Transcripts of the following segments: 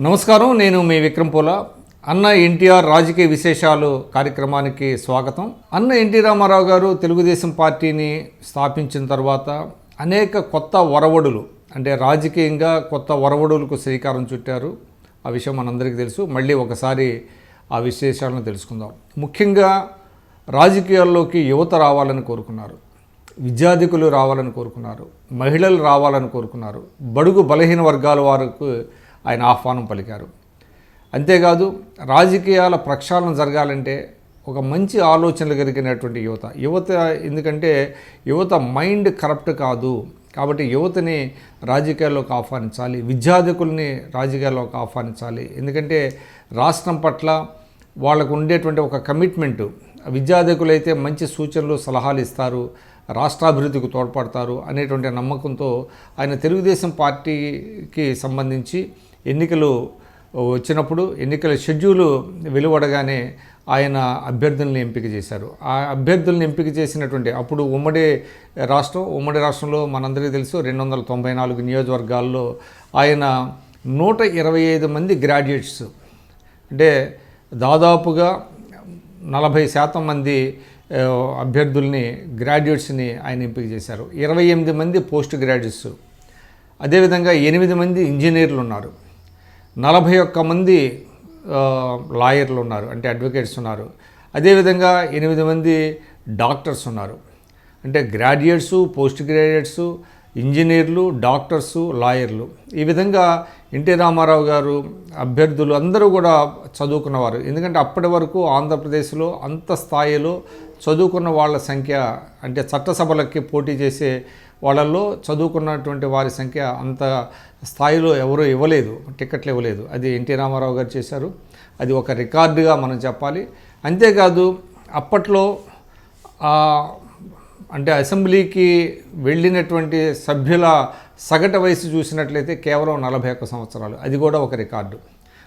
నమస్కారం నేను మీ విక్రమ్ పోల. అన్న ఎన్టీఆర్ రాజకీయ విశేషాలు కార్యక్రమానికి స్వాగతం. అన్న ఎన్టీ రామారావు గారు తెలుగుదేశం పార్టీని స్థాపించిన తర్వాత అనేక కొత్త ఒరవడులు అంటే రాజకీయంగా కొత్త ఒరవడులకు శ్రీకారం చుట్టారు. ఆ విషయం మనందరికీ తెలుసు. మళ్ళీ ఒకసారి ఆ విశేషాలను తెలుసుకుందాం. ముఖ్యంగా రాజకీయాల్లోకి యువత రావాలని కోరుకున్నారు. విద్యాధికులు రావాలని కోరుకున్నారు. మహిళలు రావాలని కోరుకున్నారు. బడుగు బలహీన వర్గాల వారికి ఆయన ఆహ్వానం పలికారు. అంతేకాదు రాజకీయాల ప్రక్షాళన జరగాలంటే ఒక మంచి ఆలోచనలు కలిగినటువంటి యువత. యువత ఎందుకంటే యువత మైండ్ కరప్ట్ కాదు. కాబట్టి యువతని రాజకీయాల్లోకి ఆహ్వానించాలి. విద్యార్థికుల్ని రాజకీయాల్లోకి ఆహ్వానించాలి. ఎందుకంటే రాష్ట్రం పట్ల వాళ్ళకు ఉండేటువంటి ఒక కమిట్మెంట్ విద్యార్థికులైతే మంచి సూచనలు సలహాలు ఇస్తారు రాష్ట్రాభివృద్ధికి తోడ్పడతారు అనేటువంటి నమ్మకంతో ఆయన తెలుగుదేశం పార్టీకి సంబంధించి ఎన్నికలు వచ్చినప్పుడు ఎన్నికల షెడ్యూలు వెలువడగానే ఆయన అభ్యర్థుల్ని ఎంపిక చేశారు. ఆ అభ్యర్థుల్ని ఎంపిక చేసినటువంటి అప్పుడు ఉమ్మడి రాష్ట్రం ఉమ్మడి రాష్ట్రంలో మనందరికీ తెలుసు రెండు వందల తొంభై నాలుగు నియోజకవర్గాల్లో ఆయన నూట ఇరవై ఐదు మంది గ్రాడ్యుయేట్స్. అంటే దాదాపుగా నలభై శాతం మంది అభ్యర్థుల్ని గ్రాడ్యుయేట్స్ని ఆయన ఎంపిక చేశారు. ఇరవై ఎనిమిది మంది పోస్ట్ గ్రాడ్యుయేట్స్. అదేవిధంగా ఎనిమిది మంది ఇంజనీర్లు ఉన్నారు. నలభై ఒక్క మంది లాయర్లు ఉన్నారు అంటే అడ్వకేట్స్ ఉన్నారు. అదేవిధంగా ఎనిమిది మంది డాక్టర్స్ ఉన్నారు. అంటే గ్రాడ్యుయేట్స్ పోస్ట్ గ్రాడ్యుయేట్స్ ఇంజనీర్లు డాక్టర్సు లాయర్లు. ఈ విధంగా ఎన్టీ రామారావు గారు అభ్యర్థులు అందరూ కూడా చదువుకున్నవారు. ఎందుకంటే అప్పటి వరకు ఆంధ్రప్రదేశ్లో అంత స్థాయిలో చదువుకున్న వాళ్ళ సంఖ్య అంటే చట్టసభలకి పోటీ చేసే వాళ్ళల్లో చదువుకున్నటువంటి వారి సంఖ్య అంత స్థాయిలో ఎవరూ ఇవ్వలేదు టికెట్లు ఇవ్వలేదు. అది ఎన్టీ రామారావు గారు చేశారు. అది ఒక రికార్డుగా మనం చెప్పాలి. అంతేకాదు అప్పట్లో అంటే అసెంబ్లీకి వెళ్ళినటువంటి సభ్యుల సగటు వయసు చూసినట్లయితే కేవలం నలభై ఒక్క సంవత్సరాలు. అది కూడా ఒక రికార్డు.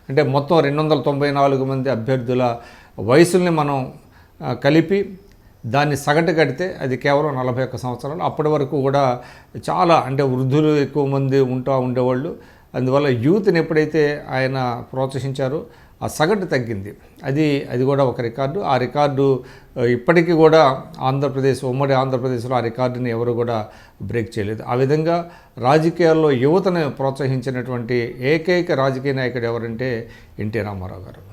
అంటే మొత్తం రెండు వందల తొంభై నాలుగు మంది అభ్యర్థుల వయసుల్ని మనం కలిపి దాన్ని సగటు కడితే అది కేవలం నలభై ఒక్క సంవత్సరాలు. అప్పటి వరకు కూడా చాలా అంటే వృద్ధులు ఎక్కువ మంది ఉంటా ఉండేవాళ్ళు. అందువల్ల యూత్ని ఎప్పుడైతే ఆయన ప్రోత్సహించారో ఆ సగటు తగ్గింది. అది అది కూడా ఒక రికార్డు. ఆ రికార్డు ఇప్పటికీ కూడా ఆంధ్రప్రదేశ్ ఉమ్మడి ఆంధ్రప్రదేశ్లో ఆ రికార్డుని ఎవరు కూడా బ్రేక్ చేయలేదు. ఆ విధంగా రాజకీయాల్లో యువతను ప్రోత్సహించినటువంటి ఏకైక రాజకీయ నాయకుడు ఎవరంటే ఎన్టీ రామారావు గారు.